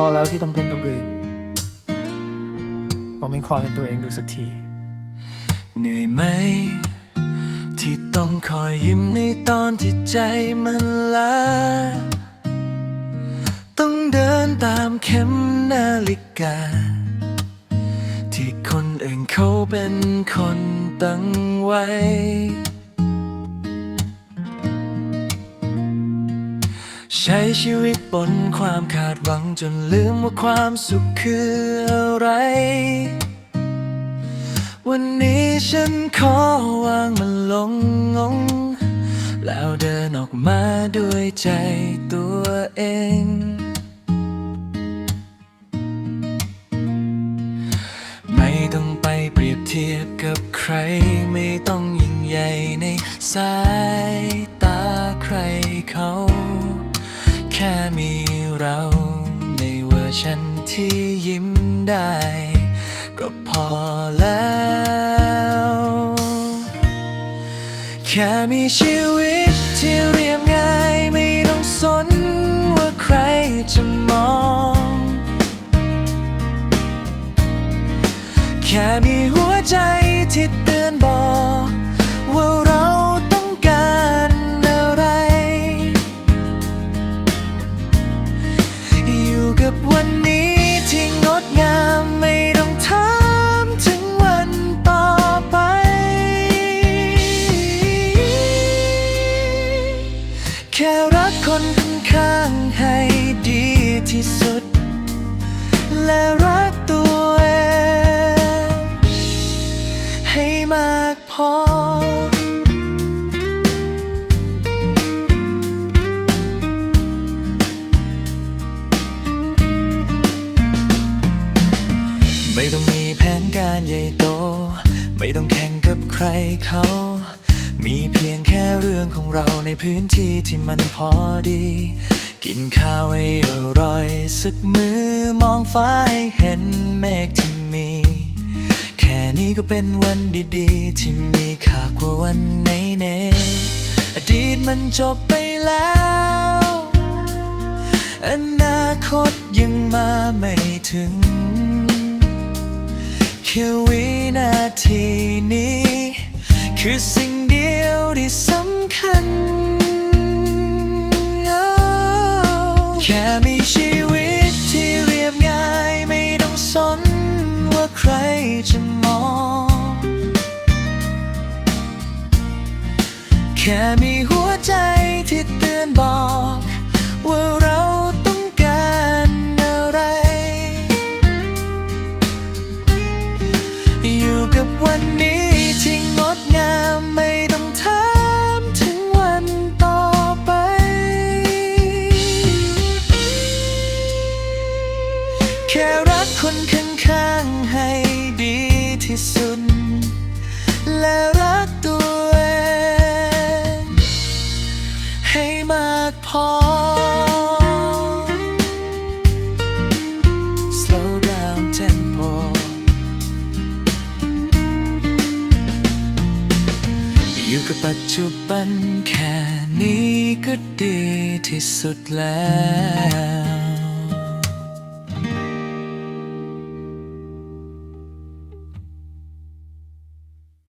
อแล้วที่ต้องเป็นตัวอื่นผมเป็นความเป็นตัวเองดูสักที เหนื่อยไหม ที่ต้องคอยยิ้มในตอนที่ใจมันล้าต้องเดินตามเข็มนาฬิกา ที่คนอื่นเขาเป็นคนตั้งไว้ ใช้ชีวิตบนความคาดหวังจนลืมว่าความสุขคืออะไร วันนี้ฉันขอวางมันลงงง แล้วเดินออกมาด้วยใจตัวเอง ไม่ต้องไปเปรียบเทียบกับใคร ไม่ต้องยิ่งใหญ่ในสายตาใครเขา เราในเวอร์ชันที่ยิ้มได้ ก็พอแล้ว แค่มีชีวิตที่เรียบง่าย ไม่ต้องสนว่าใครจะมอง แค่มีหัวใจที่ กับวัน ต้องมีแผนการใหญ่โต ไม่ต้องแข่งกับใครเขา มีเพียงแค่เรื่องของเราในพื้นที่ที่มันพอดี กินข้าวให้อร่อยสักมือมองฟ้าให้เห็นเมฆที่มี แค่นี้ก็เป็นวันดีๆ ที่มีค่ากว่าวันไหนเนอดีตมันจบไปแล้วอนาคตยังมาไม่ถึง ค่วินาทีนี้ คือสิ่งเดียวที่สำคัญ แค่มีชีวิตที่เรียบง่ายไม่ต้องสนว่าใครจะมอง แค่มีหัวใจที่เตือนบอก แค่รักคนข้างๆให้ดีที่สุด และรักตัวเองให้มากพอ Slow down tempo อยู่กับปัจจุบันแค่นี้ก็ดีที่สุดแล้ว